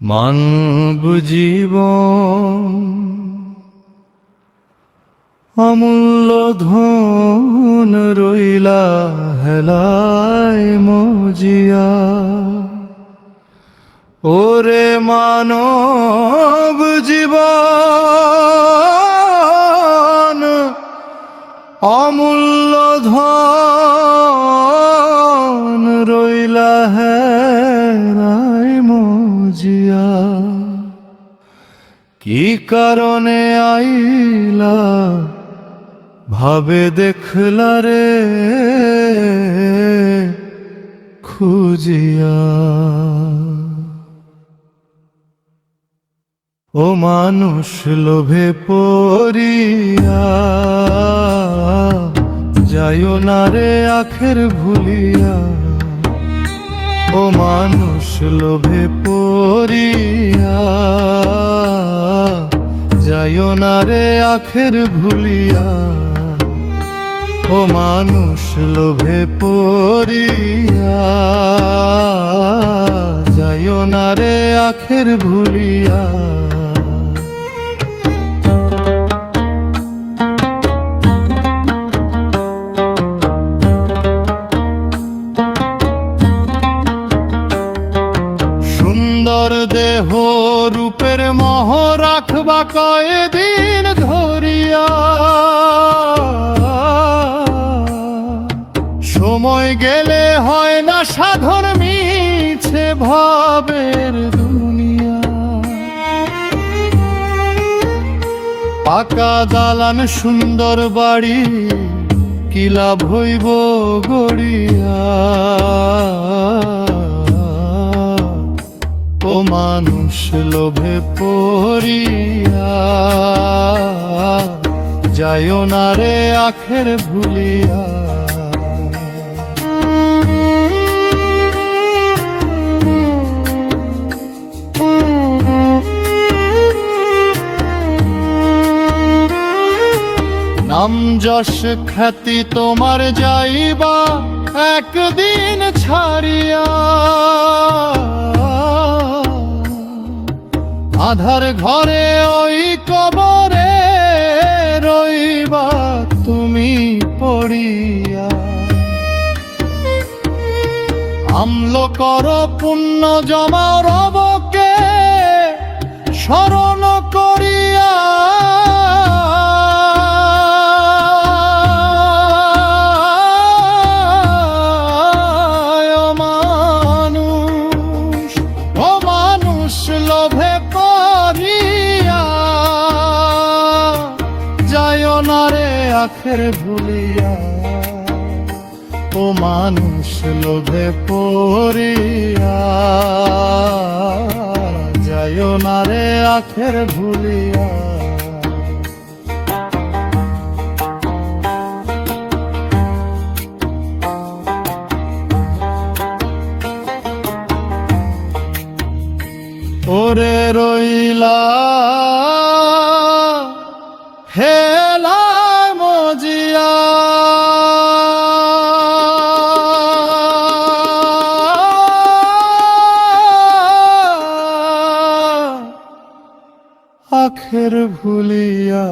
মানব জীবন অমূল্য ধন রইলা হেলায় মজিয়া। ওরে মানব জীবন, অমূল্য ধন রইলা হেরায় মজিয়া। কি কারণে আইলা? ভাবে দেখলা রে, খুঁজিয়া। ও মানুষ লোভে পড়িয়া, যাইও না রে আখের ভুলিয়া। ও মানুষ লোভে পড়িয়া, যাইও না রে আখের ভুলিয়া। ও মানুষ লোভে পড়িয়া, যাইও না রে আখের ভুলিয়া। সুন্দর দেহ রূপের মহ রাখবা কয়েদিন ধরিয়া। সময় গেলে হয় না সাধন, মিছে ভাবের দুনিয়া। পাকা দালান সুন্দর বাড়ি, কি লাভ হইব গড়িয়া? মানুষ লোভে পড়িয়া, যাইও না রে আখের ভুলিয়া। নাম যশ খ্যাতি তোমার যাইবা, একদিন ছাড়িয়া আধার ঘরে ওই কবরে রইবা তুমি পড়িয়া। আমল কর পুণ্য জমা রবকে স্মরণ করিয়া আখের ভুলিয়া ও মানুষ লোভে পড়িয়া যায় না রে আখের ভুলিয়া। ওরে রইলা আখের ভুলিয়া